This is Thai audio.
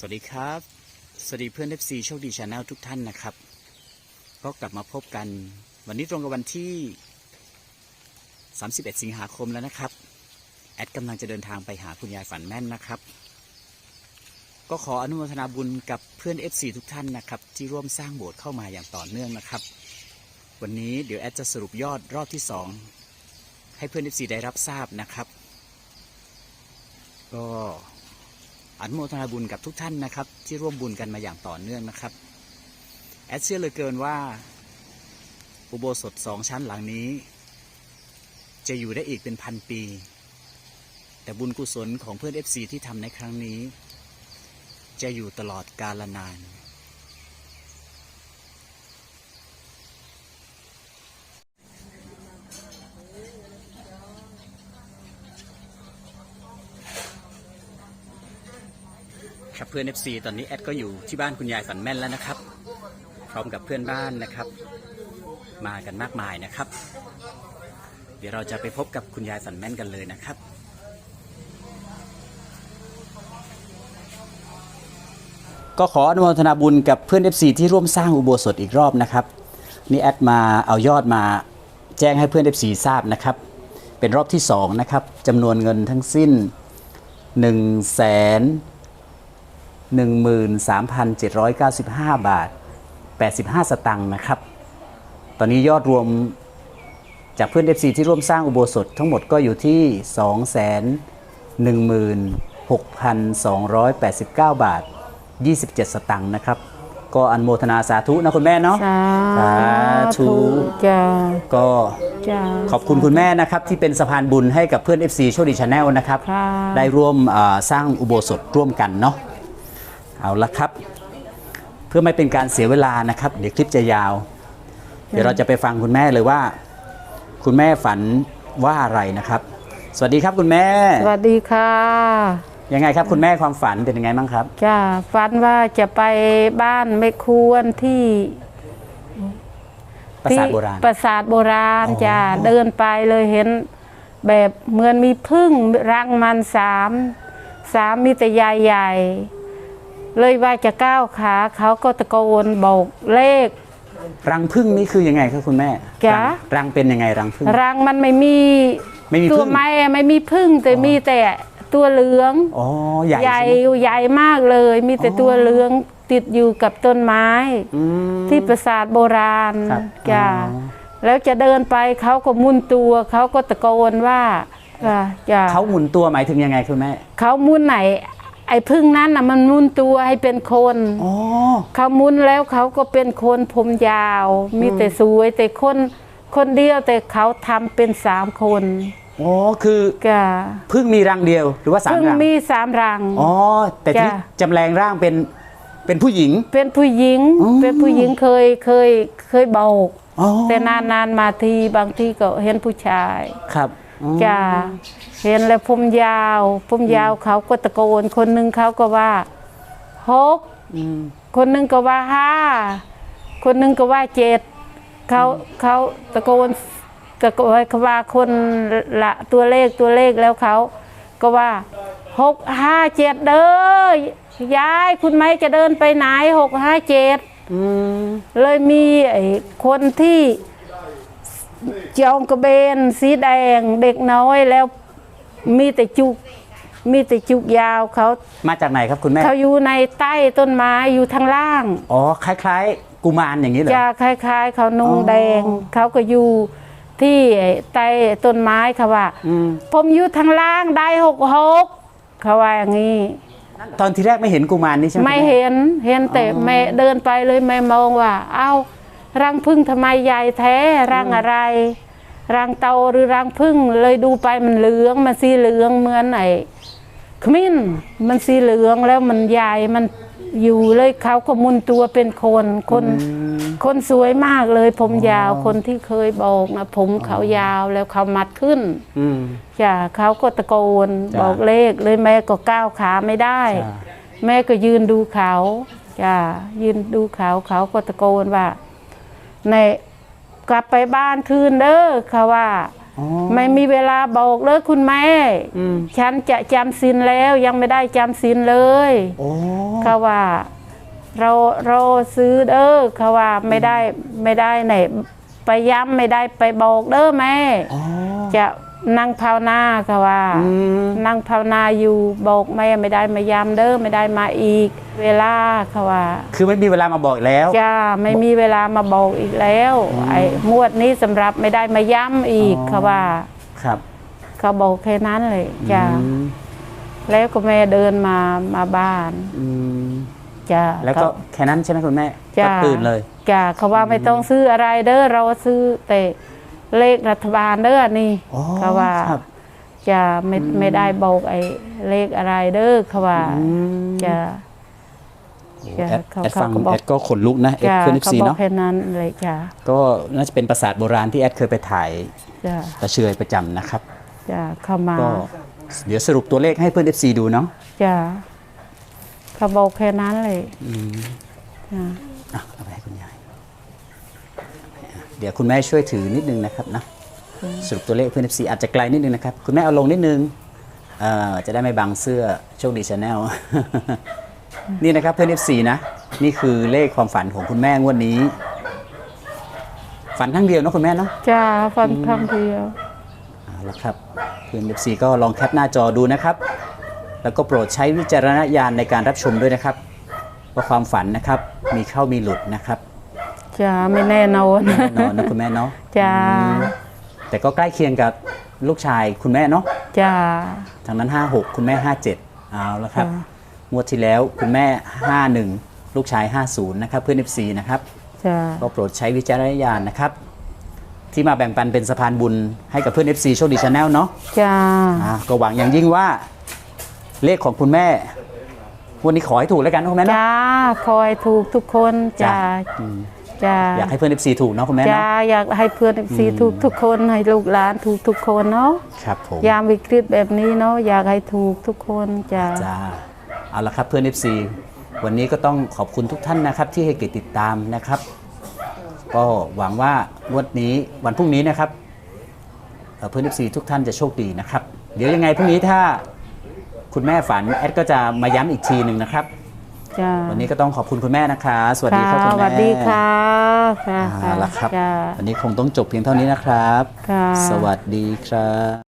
สวัสดีครับ สวัสดีเพื่อน FC โชคดีชาแนลทุกท่านนะครับ ก็กลับมาพบกัน วันนี้ตรงกับวันที่ 31 สิงหาคมแล้วนะครับ แอดกำลังจะเดินทางไปหาคุณยายฝันแม่นนะครับ ก็ขออนุโมทนาบุญกับเพื่อน FC ทุกท่านนะครับ ที่ร่วมสร้างโบสถ์เข้ามาอย่างต่อเนื่องนะครับ วันนี้เดี๋ยวแอดจะสรุปยอดรอบที่ 2 ให้เพื่อน FC ได้รับทราบนะครับ ก็ อนุโมทนาบุญกับทุกท่านนะครับ ที่ร่วมบุญกันมาอย่างต่อเนื่องนะครับ แอดเชื่อเลยเกินว่า อุโบสถสองชั้นหลังนี้ จะอยู่ได้อีกเป็นพันปี แต่บุญกุศลของเพื่อน FC ที่ทำในครั้งนี้ จะอยู่ตลอดกาลนาน ครับเพื่อน FC ตอนนี้แอดก็อยู่ที่บ้านคุณยายฝันแม่นแล้วนะครับ พร้อมกับเพื่อนบ้านนะครับ มากันมากมายนะครับ เดี๋ยวเราจะไปพบกับคุณยายฝันแม่นกันเลยนะครับก็ขออนุโมทนาบุญกับเพื่อน FC ที่ร่วมสร้างอุโบสถอีกรอบนะครับ นี่แอดมาเอายอดมาแจ้งให้เพื่อน FC ทราบนะครับ เป็นรอบที่ 2 นะครับจำนวนเงินทั้งสิ้น 1 0 0 0 0แสน 13,795 บาท 85 สตังค์นะครับ ตอนนี้ยอดรวมจากเพื่อน FC ที่ร่วมสร้างอุโบสถทั้งหมดก็อยู่ที่ 216,289 บาท 27 สตังค์นะครับ ก็อนโมทนาสาธุนะคุณแม่เนาะ สาสาธุจ้าก็จ้าขอบคุณคุณแม่นะครับ ที่เป็นสะพานบุญให้กับเพื่อน FC โชคดีชาแนลนะครับค่ะได้ร่วมอ่าสร้างอุโบสถร่วมกันเนาะ เอาละครับ เพื่อไม่เป็นการเสียเวลานะครับ เดี๋ยวคลิปจะยาว เดี๋ยวเราจะไปฟังคุณแม่เลยว่า คุณแม่ฝันว่าอะไรนะครับ สวัสดีครับคุณแม่ สวัสดีค่ะ ยังไงครับคุณแม่ความฝันเป็นยังไงบ้างครับ จ้าฝันว่าจะไปบ้านไม่ควรที่ประสาทโบราณที่ปราสาทโบราณอ๋อจ้าเดินไปเลยเห็นแบบเหมือนมีพึ่งรังมันสามสามมีแต่ใหญ่ๆ เลยว่าจะก้าวขาเขาก็ตะโกนบอกเลข รังพึ่งนี่คือยังไงครับคุณแม่จ๊ะ รังรังเป็นยังไงรังพึ่งรังมันไม่มีไม่มีตัวพึ่งไม้ไม่มีพึ่งแต่มีแต่ตัวเหลืองอ๋อใหญ่ใหญ่ใช่ไหมใหญ่มากเลย มีแต่อ๋อตัวเหลืองติดอยู่กับต้นไม้ อืม ที่ปราสาทโบราณครับจ้าอ๋อ แล้วจะเดินไปเขาก็มุนตัวเขาก็ตะโกนว่าจ้าจ้าเขาหมุนตัวหมายถึงยังไงคุณแม่เขามุนไหน ไอ้พึ่งนั้นน่ะมันมุนตัวให้เป็นคนอ๋อเขามุนแล้วเขาก็เป็นคนผมยาว มีแต่สวยแต่คนคนเดียวแต่เขาทำเป็นสามคนอ๋อคือจ้าพึ่งมีรังเดียวหรือว่าสามพึ่งรังมีสามรังอ๋อแต่ที่จ้ะจำแรงร่างเป็นเป็นผู้หญิง เป็นผู้หญิงอ๋อเป็นผู้หญิงเคยเคยเคยเบาอ๋อแต่นานๆมาทีบางทีก็เห็นผู้ชายครับอ๋อ จ้าเห็นแล้วผมยาวผมยาวเขาก็ตะโกนคนหนึ่งเขาก็ว่าหกอืมคนหนึ่งก็ว่าห้าคนหนึ่งก็ว่าเจ็ดเขาเขาตะโกนตะโกนเขาว่าคนละตัวเลขตัวเลขแล้วเขาก็ว่าหกห้าเจ็ดเด้อยายคุณไม่จะเดินไปไหนหกห้าเจ็ดอืมเลยมีไอ้คนที่ จองกระเบนสีแดงเด็กน้อยแล้วมีแต่จุกมีแต่จุกยาวเขามาจากไหนครับคุณแม่เขาอยู่ในใต้ต้นไม้อยู่ทางล่าง อ๋อคล้าย ๆ กุมารอย่างนี้เหรอจะคล้าย ๆ เขานุ่งอ๋อแดง เขาก็อยู่ที่ไอ้ใต้ต้นไม้เขาว่าอืมผมอยู่ทางล่างได้หกหกเขาว่าอย่างนี้ตอนที่แรกไม่เห็นกุมารนี่ใช่ไหมไม่เห็นเห็นแต่แม่เดินไปเลยแม่มองว่า เอ้า รังพึ่งทำไมใหญ่แท้รังอะไร รังเตาหรือรังพึ่งเลยดูไปมันเหลืองมันสีเหลืองเหมือนไอ้ขมิ้นมันสีเหลืองแล้วมันใหญ่มันอยู่เลยเขาก็มุนตัวเป็นคนคนอืมคนสวยมากเลย ผมยาวคนที่เคยบอกนะผมเขายาวแล้วเขามัดขึ้นอืม จ้ะเขาก็ตะโกนจ้ะ บอกเลขเลยแม่ก็ก้าวขาไม่ได้ จ้ะแม่ก็ยืนดูเขาจ้ะยืนดูเขาเขาก็ตะโกนว่า ในกลับไปบ้านคืนเด้อเขาว่า อ๋อ ไม่มีเวลาบอกเลยคุณแม่ อืม ฉันจะจำศีลแล้วยังไม่ได้จำศีลเลยโอ้เขาเขาว่าเราเราซื้อเด้อเขาว่าไม่ได้ไม่ได้ไหนไปย้ำไม่ได้ไปบอกเด้อแม่ อ๋อจะ นั่งภาวนาเขาว่าอืมนั่งภาวนาอยู่บอกแม่ไม่ได้มาย้ำเด้อไม่ได้มาอีก เวลาเขาว่า คือไม่มีเวลามาบอกแล้วจ้าไม่มีเวลามาบอกอีกแล้ว ไอ้งวดนี้สำหรับไม่ได้มาย้ำอีกอ๋อเขาว่า ครับเขาบอกแค่นั้นเลยจ้าอืมแล้วก็แม่เดินมามาบ้านอืมจ้าแล้วก็แค่นั้นใช่ไหมคุณแม่จ้าก็ตื่นเลยจ้าเขาว่าไม่ต้องซื้ออะไรเด้อเราซื้อแต่ เลขรัฐบาลเด้อนี่อ๋อเขาว่าครับจะไม่ไม่ได้บอกไอ้เลขอะไรเด้อเขาว่าอืมจะจ้ะแอดเขาแอดฟังเขาก็บอก แอดก็ขนลุกนะแอดจ้าเพื่อนเขาซีบอกเนาะแค่นั้นเลยจ้าก็น่าจะเป็นปราสาทโบราณที่แอดเคยไปถ่ายจ้าตะเชยประจำนะครับ จ้าเข้ามาก็เดี๋ยวสรุปตัวเลขให้เพื่อน FC ดูเนาะจ้าเขาบอกแค่นั้นเลยอืมจ้าอะเอาไปให้คุณยาย เดี๋ยวคุณแม่ช่วยถือนิดนึงนะครับนะสรุปตัวเลขเพื่อน FC อาจจะไกลนิดนึงนะครับ คุณแม่เอาลงนิดนึงเอ่อจะได้ไม่บังเสื้อโชคดีชาแนลนี่นะครับเพื่อน FC นะ นี่คือเลขความฝันของคุณแม่งวดนี้ ฝันครั้งเดียวเนอะคุณแม่เนาะจ้าฟันครั้งเดียวเอาละครับเพื่อน FC ก็ลองแคปหน้าจอดูนะครับ แล้วก็โปรดใช้วิจารณญาณในการรับชมด้วยนะครับว่าความฝันนะครับมีเข้ามีหลุดนะครับ จ้าไม่แน่นอนแน่นอนนะคุณแม่เนาะจ้าแต่ก็ใกล้เคียงกับลูกชายคุณแม่เนาะจ้าทางนั้น 56 คุณแม่ 57 เอาละครับค่ะงวดที่แล้วคุณแม่ 51 ลูกชาย 50 นะครับ เพื่อน FC นะครับจ้าก็โปรดใช้วิจารณญาณนะครับ ที่มาแบ่งปันเป็นสะพานบุญให้กับเพื่อน FC โชคดีชาแนลเนาะจ้าอ่าก็หวังอย่างยิ่งว่าเลขของคุณแม่ วันนี้ขอให้ถูกแล้วกันนะคุณแม่เนาะจ้าคอยถูกทุกคนจ้าอืม จ้าอยากให้เพื่อน FC ถูกเนาะคุณแม่จ้าเนาะอยากให้เพื่อนซีถูกทุกคนให้ลูกหลานถูกทุกคนเนาะครับผม ยามวิกฤตแบบนี้เนาะอยากให้ถูกทุกคนจ้า จ้าเอาละครับเพื่อน FC วันนี้ก็ต้องขอบคุณทุกท่านนะครับ ที่ให้เกียรติติดตามนะครับ ก็หวังว่างวดนี้วันพรุ่งนี้นะครับเอ่อเพื่อน FC ทุกท่านจะโชคดีนะครับ เดี๋ยวยังไงพรุ่งนี้ถ้าคุณแม่ฝันแอดก็จะมาย้ำอีกทีหนึ่งนะครับ จ้าวันนี้ก็ต้องขอบคุณคุณแม่นะคะ สวัสดีครับคุณสแม่วัสดีค่ะค่ะเอาละครับ จ้าวันนี้คงต้องจบเพียงเท่านี้นะครับ ค่ะ สวัสดีครับ